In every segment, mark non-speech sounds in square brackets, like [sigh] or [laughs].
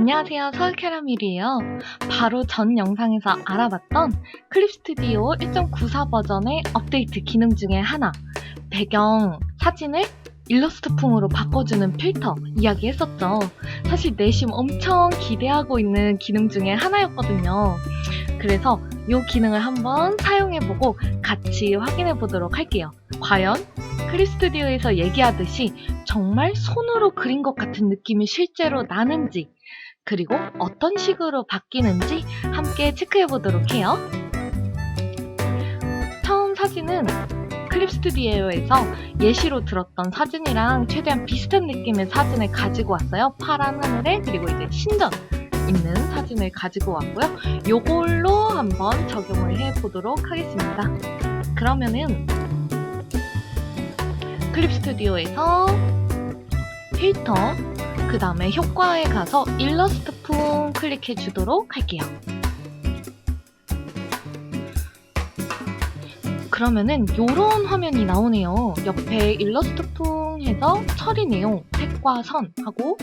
안녕하세요. 서울 캐러밀이에요. 바로 전 영상에서 알아봤던 클립 스튜디오 1.94 버전의 업데이트 기능 중에 하나. 배경 사진을 일러스트풍으로 바꿔주는 필터 이야기했었죠. 사실 내심 엄청 기대하고 있는 기능 중에 하나였거든요. 그래서 이 기능을 한번 사용해보고 같이 확인해보도록 할게요. 과연 클립 스튜디오에서 얘기하듯이 정말 손으로 그린 것 같은 느낌이 실제로 나는지 그리고 어떤 식으로 바뀌는지 함께 체크해 보도록 해요. 처음 사진은 클립 스튜디오에서 예시로 들었던 사진이랑 최대한 비슷한 느낌의 사진을 가지고 왔어요. 파란 하늘에 그리고 이제 신전 있는 사진을 가지고 왔고요. 요걸로 한번 적용을 해 보도록 하겠습니다. 그러면은 클립 스튜디오에서 필터 그 다음에 효과에 가서 일러스트풍 클릭해 주도록 할게요. 그러면은 요런 화면이 나오네요. 옆에 일러스트풍 해서 처리 내용, 색과 선 하고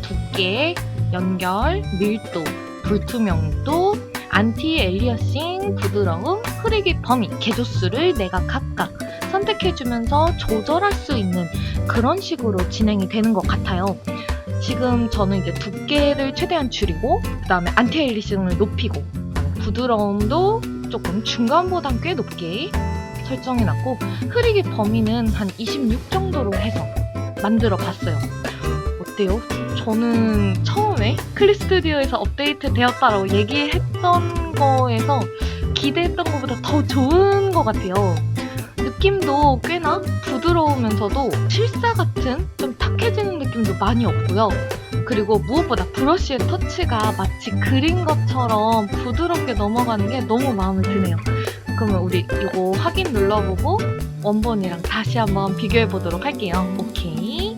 두께, 연결, 밀도, 불투명도, 안티 엘리어싱, 부드러움, 흐리기 범위, 개조수를 내가 각각 선택해주면서 조절할 수 있는 그런 식으로 진행이 되는 것 같아요. 지금 저는 이제 두께를 최대한 줄이고 그 다음에 안티 엘리싱을 높이고 부드러움도 조금 중간보단 꽤 높게 설정해 놨고 흐리기 범위는 한 26 정도로 해서 만들어 봤어요. 어때요? 저는 처음에 클립 스튜디오에서 업데이트 되었다라고 얘기했던 거에서 기대했던 것보다 더 좋은 것 같아요. 느낌도 꽤나 부드러우면서도 실사 같은 좀 탁해지는 느낌도 많이 없고요. 그리고 무엇보다 브러쉬의 터치가 마치 그린 것처럼 부드럽게 넘어가는 게 너무 마음에 드네요. 그러면 우리 이거 확인 눌러보고 원본이랑 다시 한번 비교해 보도록 할게요. 오케이.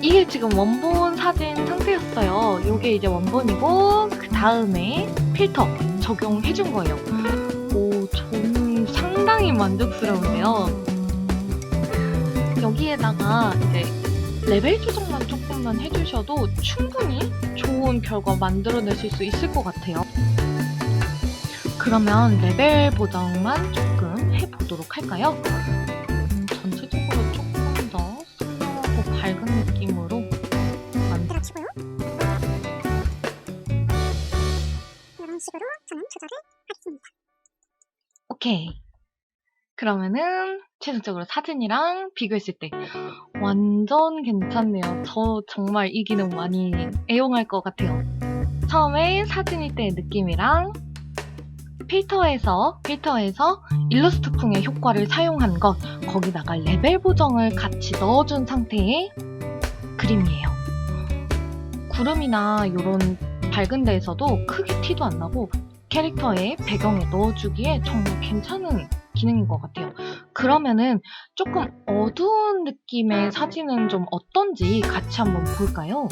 이게 지금 원본 사진 상태였어요. 이게 이제 원본이고 그 다음에 필터 적용해 준 거예요. 상당히 만족스러운데요. 여기에다가 이제 레벨 조정만 조금만 해주셔도 충분히 좋은 결과 만들어내실 수 있을 것 같아요. 그러면 레벨 보정만 조금 해보도록 할까요? 음, 전체적으로 조금 더 선명하고 밝은 느낌으로 만들 들어주고요. 이런 식으로 저는 조절을 하겠습니다. 오케이. 그러면은 최종적으로 사진이랑 비교했을 때 완전 괜찮네요. 저 정말 이 기능 많이 애용할 것 같아요. 처음에 사진일 때의 느낌이랑 필터에서 필터에서 일러스트풍의 효과를 사용한 것 거기다가 레벨 보정을 같이 넣어준 상태의 그림이에요. 구름이나 이런 밝은 데에서도 크게 티도 안 나고 캐릭터의 배경에 넣어주기에 정말 괜찮은 기능인 것 같아요. 그러면은 조금 어두운 느낌의 사진은 좀 어떤지 같이 한번 볼까요?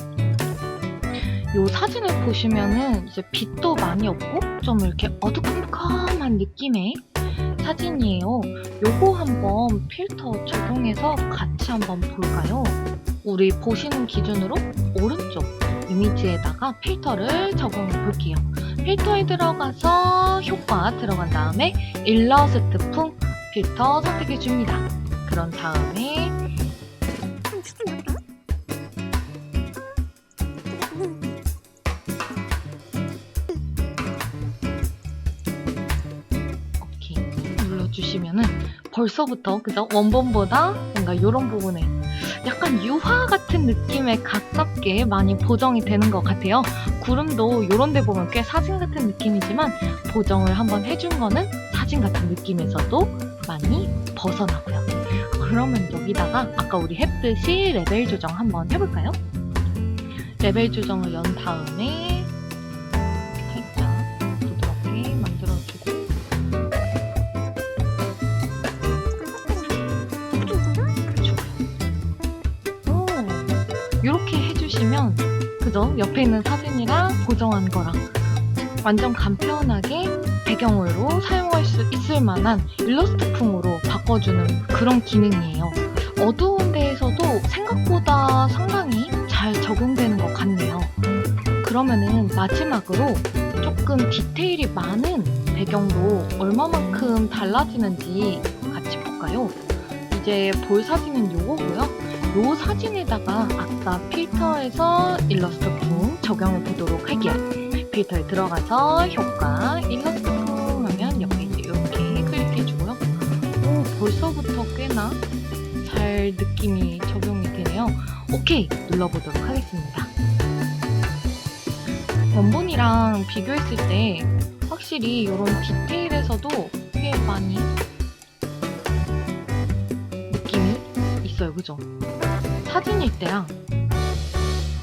이 사진을 보시면은 이제 빛도 많이 없고 좀 이렇게 어두컴컴한 느낌의 사진이에요. 요거 한번 필터 적용해서 같이 한번 볼까요? 우리 보시는 기준으로 오른쪽 이미지에다가 필터를 적용해 볼게요. 필터에 들어가서 효과 들어간 다음에 일러스트풍 필터 선택해 줍니다. 그런 다음에 오케이 눌러주시면은 벌써부터 그죠 원본보다 뭔가 이런 부분에 약간 유화 같은 느낌에 가깝게 많이 보정이 되는 것 같아요. 구름도 이런 데 보면 꽤 사진 같은 느낌이지만 보정을 한번 해준 거는 사진 같은 느낌에서도 많이 벗어나고요. 그러면 여기다가 아까 우리 했듯이 레벨 조정 한번 해볼까요? 레벨 조정을 연 다음에 이렇게 해주시면 그죠? 옆에 있는 사진이랑 보정한 거랑 완전 간편하게 배경으로 사용할 수 있을 만한 일러스트풍으로 바꿔주는 그런 기능이에요. 어두운 데에서도 생각보다 상당히 잘 적용되는 것 같네요. 그러면은 마지막으로 조금 디테일이 많은 배경도 얼마만큼 달라지는지 같이 볼까요? 이제 볼 사진은 요거고요. 요 사진에다가 아까 필터에서 일러스트풍 적용해 보도록 할게요. 필터에 들어가서 효과 일러스트풍 하면 옆에 이제 이렇게 클릭해 주고요. 오 벌써부터 꽤나 잘 느낌이 적용이 되네요. 오케이 눌러보도록 하겠습니다. 원본이랑 비교했을 때 확실히 이런 디테일에서도 꽤 많이 느낌이 있어요. 그죠? 사진일 때랑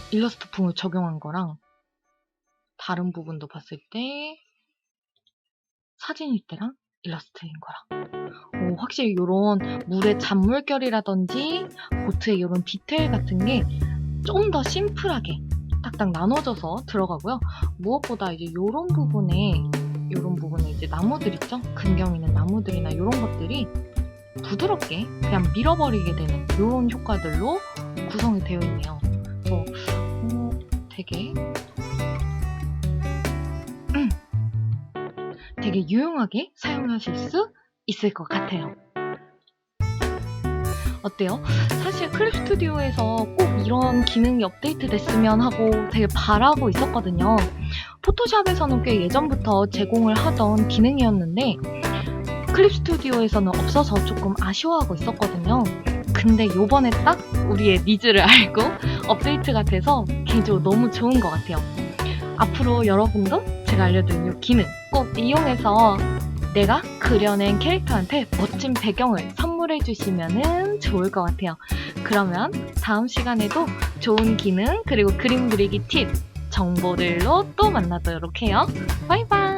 일러스트풍을 적용한 거랑 다른 부분도 봤을 때 사진일 때랑 일러스트인 거랑 오, 확실히 이런 물의 잔물결이라든지 보트의 이런 디테일 같은 게 좀 더 심플하게 딱딱 나눠져서 들어가고요. 무엇보다 이제 이런 부분에 이런 부분에 이제 나무들 있죠? 근경 있는 나무들이나 이런 것들이 부드럽게 그냥 밀어버리게 되는 이런 효과들로 구성이 되어 있네요. 그래서 어, 되게 음, 되게 유용하게 사용하실 수 있을 것 같아요. 어때요? 사실 클립 스튜디오에서 꼭 이런 기능이 업데이트 됐으면 하고 되게 바라고 있었거든요. 포토샵에서는 꽤 예전부터 제공을 하던 기능이었는데 클립 스튜디오에서는 없어서 조금 아쉬워하고 있었거든요. 근데 요번에 딱 우리의 니즈를 [laughs] 알고 업데이트가 돼서 개인적으로 너무 좋은 것 같아요. 앞으로 여러분도 제가 알려드린 이 기능 꼭 이용해서 내가 그려낸 캐릭터한테 멋진 배경을 선물해 주시면 좋을 것 같아요. 그러면 다음 시간에도 좋은 기능 그리고 그림 그리기 팁 정보들로 또 만나도록 해요. 바이바이!